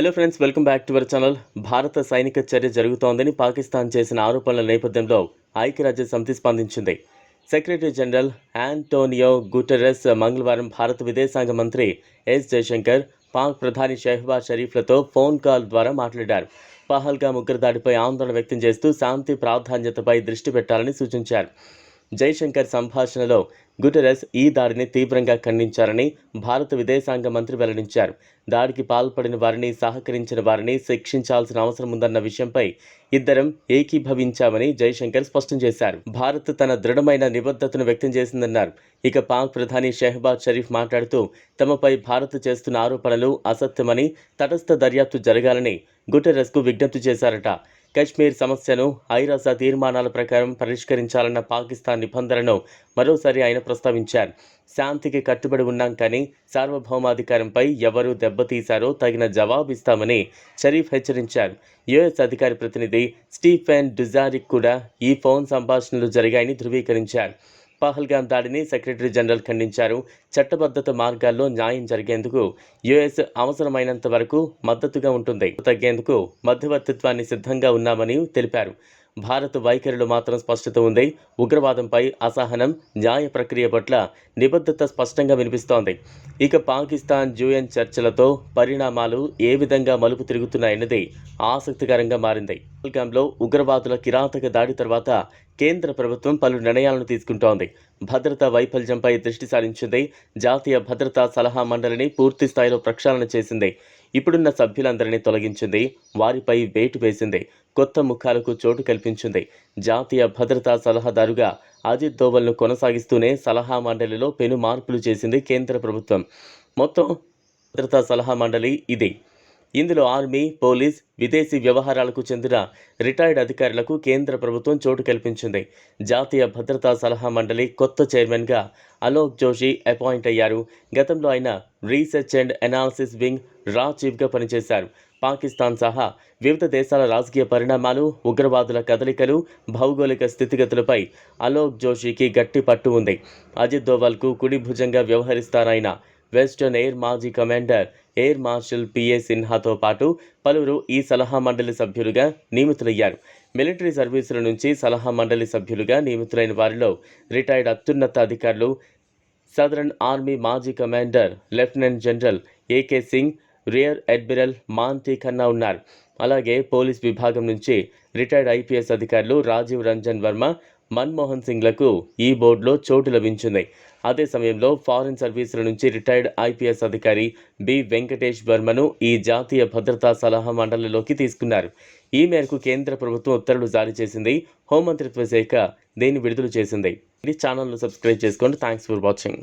Hello friends welcome back to our channel భారత సైనిక చర్య జరుగుతోందని పాకిస్తాన్ చేసిన ఆరోపణల నేపథ్యంలో ఐక్యరాజ్య సమితి స్పందించింది. సెక్రటరీ జనరల్ ఆంటోనియో గుటెరస్ మంగళవారం భారత విదేశాంగ మంత్రి ఎస్ జయశంకర్ పాక్ ప్రధాని షెహబాజ్ షరీఫ్లతో ఫోన్ కాల్ ద్వారా మాట్లాడారు. పహల్గా ముగ్గురు దాడిపై ఆందోళన వ్యక్తం చేస్తూ శాంతి ప్రాధాన్యతపై దృష్టి పెట్టాలని సూచించారు. జైశంకర్ సంభాషణలో గుటెరస్ ఈ దాడిని తీవ్రంగా ఖండించారని భారత విదేశాంగ మంత్రి వెల్లడించారు. దాడికి పాల్పడిన వారిని సహకరించిన వారిని శిక్షించాల్సిన అవసరం ఉందన్న విషయంపై ఇద్దరం ఏకీభవించామని జైశంకర్ స్పష్టం చేశారు. భారత్ తన దృఢమైన నిబద్ధతను వ్యక్తం చేసిందన్నారు. ఇక పాక్ ప్రధాని షెహబాజ్ షరీఫ్ మాట్లాడుతూ తమపై భారత్ చేస్తున్న ఆరోపణలు అసత్యమని తటస్థ దర్యాప్తు జరగాలని గుటెరస్కు విజ్ఞప్తి చేశారట. కశ్మీర్ సమస్యను ఐరాస తీర్మానాల ప్రకారం పరిష్కరించాలన్న పాకిస్తాన్ నిబంధనను మరోసారి ఆయన ప్రస్తావించారు. శాంతికి కట్టుబడి ఉన్నాం కానీ సార్వభౌమాధికారంపై ఎవరు దెబ్బతీశారో తగిన జవాబిస్తామని షరీఫ్ హెచ్చరించారు. యుఎస్ అధికారి ప్రతినిధి స్టీఫెన్ డుజారిక్ కూడా ఈ ఫోన్ సంభాషణలు జరిగాయని ధృవీకరించారు. పహల్గాం దాడిని సెక్రటరీ జనరల్ ఖండించారు. చట్టబద్ధత మార్గాల్లో న్యాయం జరిగేందుకు యుఎస్ అవసరమైనంత వరకు మద్దతుగా ఉంటుంది. తగ్గేందుకు మధ్యవర్తిత్వాన్ని సిద్ధంగా ఉన్నామని తెలిపారు. భారత్ వైఖరిలో మాత్రం స్పష్టత ఉంది. ఉగ్రవాదంపై అసహనం న్యాయ ప్రక్రియ పట్ల నిబద్ధత స్పష్టంగా వినిపిస్తోంది. ఇక పాకిస్తాన్ జూఎన్ చర్చలతో పరిణామాలు ఏ విధంగా మలుపు తిరుగుతున్నాయన్నది ఆసక్తికరంగా మారింది. పహల్గాంలో ఉగ్రవాదుల కిరాతక దాడి తర్వాత కేంద్ర ప్రభుత్వం పలు నిర్ణయాలను తీసుకుంటోంది. భద్రతా వైఫల్యంపై దృష్టి సారించింది. జాతీయ భద్రతా సలహా మండలిని పూర్తి స్థాయిలో ప్రక్షాళన చేసింది. ఇప్పుడున్న సభ్యులందరినీ తొలగించింది వారిపై వేటు వేసింది కొత్త ముఖాలకు చోటు కల్పించింది. జాతీయ భద్రతా సలహాదారుగా అజిత్ దోవల్ను కొనసాగిస్తూనే సలహా మండలిలో పెను మార్పులు చేసింది కేంద్ర ప్రభుత్వం. మొత్తం భద్రతా సలహా మండలి ఇది. ఇందులో ఆర్మీ పోలీస్ విదేశీ వ్యవహారాలకు చెందిన రిటైర్డ్ అధికారులకు కేంద్ర ప్రభుత్వం చోటు కల్పించింది. జాతీయ భద్రతా సలహా మండలి కొత్త చైర్మన్గా అలోక్ జోషి అపాయింట్ అయ్యారు. గతంలో ఆయన రీసెర్చ్ అండ్ అనాలిసిస్ వింగ్ రా చీఫ్గా పనిచేశారు. పాకిస్తాన్ సహా వివిధ దేశాల రాజకీయ పరిణామాలు ఉగ్రవాదుల కదలికలు భౌగోళిక స్థితిగతులపై అలోక్ జోషికి గట్టి పట్టు ఉంది. అజిత్ దోవల్కు కుడి భుజంగా వ్యవహరిస్తారాయన వెస్టర్న్ ఎయిర్ మాజీ commander air marshal P A సిన్హాతో పాటు పలువురు ఈ సలహా మండలి సభ్యులుగా నియమితులయ్యారు. మిలిటరీ సర్వీసుల నుంచి సలహా మండలి సభ్యులుగా నియమితులైన వారిలో రిటైర్డ్ అత్యున్నత అధికారులు సదరన్ ఆర్మీ మాజీ commander lieutenant general A K Singh rear admiral Monty Khanna ఉన్నారు. అలాగే పోలీస్ విభాగం నుంచి రిటైర్డ్ ఐపీఎస్ అధికారులు రాజీవ్ రంజన్ వర్మ మన్మోహన్ సింగ్లకు ఈ బోర్డులో చోటు లభించింది. అదే సమయంలో ఫారిన్ సర్వీసుల నుంచి రిటైర్డ్ ఐపీఎస్ అధికారి బి వెంకటేష్ వర్మను ఈ జాతీయ భద్రతా సలహా మండలిలోకి తీసుకున్నారు. ఈ మేరకు కేంద్ర ప్రభుత్వం ఉత్తర్వులు జారీ చేసింది. హోంమంత్రిత్వ శాఖ దీన్ని విడుదల చేసింది. ఇది ఛానల్ను సబ్స్క్రైబ్ చేసుకోండి. Thanks for watching.